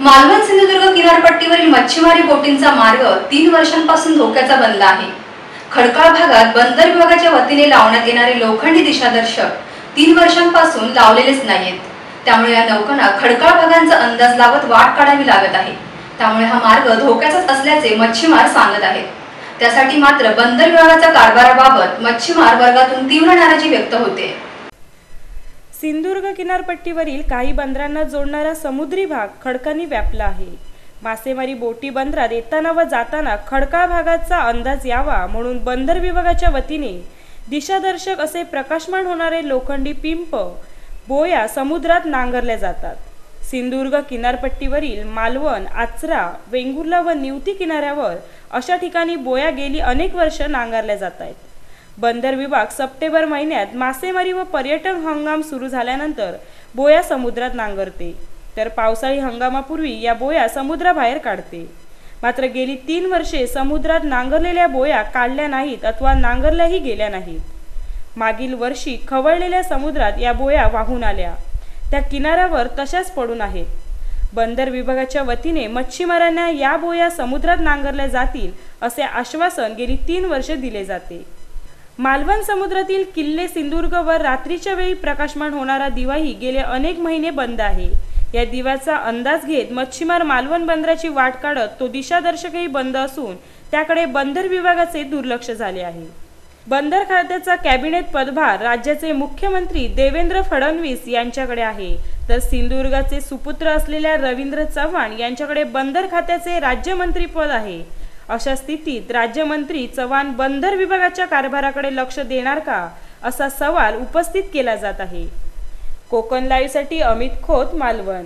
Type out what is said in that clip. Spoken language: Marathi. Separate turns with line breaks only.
मालवण सिंधुदुर्ग किनारपट्टीवरील मच्छीमारी बोटींचा मार्ग तीन वर्षांपासून धोक्याचा बनला आहे. खडकाळ भागात बंदर विभागाच्या वतीने लावण्यात येणारे लोखंडी दिशादर्शक तीन वर्षांपासून लावलेलेच नाहीत त्यामुळे या नौकांना खडकाळ भागांचा अंदाज लावत वाट काढावी लागत आहे. त्यामुळे हा मार्ग धोक्याचाच असल्याचे मच्छीमार सांगत आहेत. त्यासाठी मात्र बंदर विभागाच्या कारभाराबाबत मच्छीमार वर्गातून तीव्र नाराजी व्यक्त होते.
सिंधुदुर्ग किनारपट्टीवरील काही बंदरांना जोडणारा समुद्री भाग खडकांनी व्यापला आहे. मासेमारी बोटी बंदरात येताना व जाताना खडकाळ भागाचा अंदाज यावा म्हणून बंदर विभागाच्या वतीने दिशादर्शक असे प्रकाशमान होणारे लोखंडी पिंप बोया समुद्रात नांगरल्या जातात. सिंधुदुर्ग किनारपट्टीवरील मालवण आचरा वेंगुर्ला व निवती किनाऱ्यावर अशा ठिकाणी बोया गेली अनेक वर्ष नांगरल्या जात आहेत. बंदर विभाग सप्टेंबर महिन्यात मासेमारी व पर्यटन हंगाम सुरू झाल्यानंतर बोया समुद्रात नांगरते. तर पावसाळी हंगामापूर्वी या बोया समुद्राबाहेर काढते. मात्र गेली तीन वर्षे समुद्रात नांगरलेल्या बोया काढल्या नाहीत अथवा नांगरल्याही गेल्या नाहीत. मागील वर्षी खवळलेल्या समुद्रात या बोया वाहून आल्या. त्या किनाऱ्यावर तशाच पडून आहेत. बंदर विभागाच्या वतीने मच्छीमारांना या बोया समुद्रात नांगरल्या जातील असे आश्वासन गेली तीन वर्षे दिले जाते. मालवण समुद्रातील किल्ले सिंधुदुर्ग वर रात्रीच्या वेळी प्रकाशमान होणारा दिवाही गेले अनेक महिने बंद आहे. या दिव्याचा अंदाज घेत मच्छीमार मालवण बंदराची वाट काढत तो दिशादर्शकही बंद असून त्याकडे बंदर विभागाचे दुर्लक्ष झाले आहे. बंदर खात्याचा कॅबिनेट पदभार राज्याचे मुख्यमंत्री देवेंद्र फडणवीस यांच्याकडे आहे. तर सिंधुदुर्गाचे सुपुत्र असलेल्या रवींद्र चव्हाण यांच्याकडे बंदर खात्याचे राज्यमंत्री पद आहे. अशा स्थितीत राज्यमंत्री चव्हाण बंदर विभागाच्या कारभाराकडे लक्ष देणार का असा सवाल उपस्थित केला जात आहे. कोकण लाईव्हसाठी अमित खोत मालवण.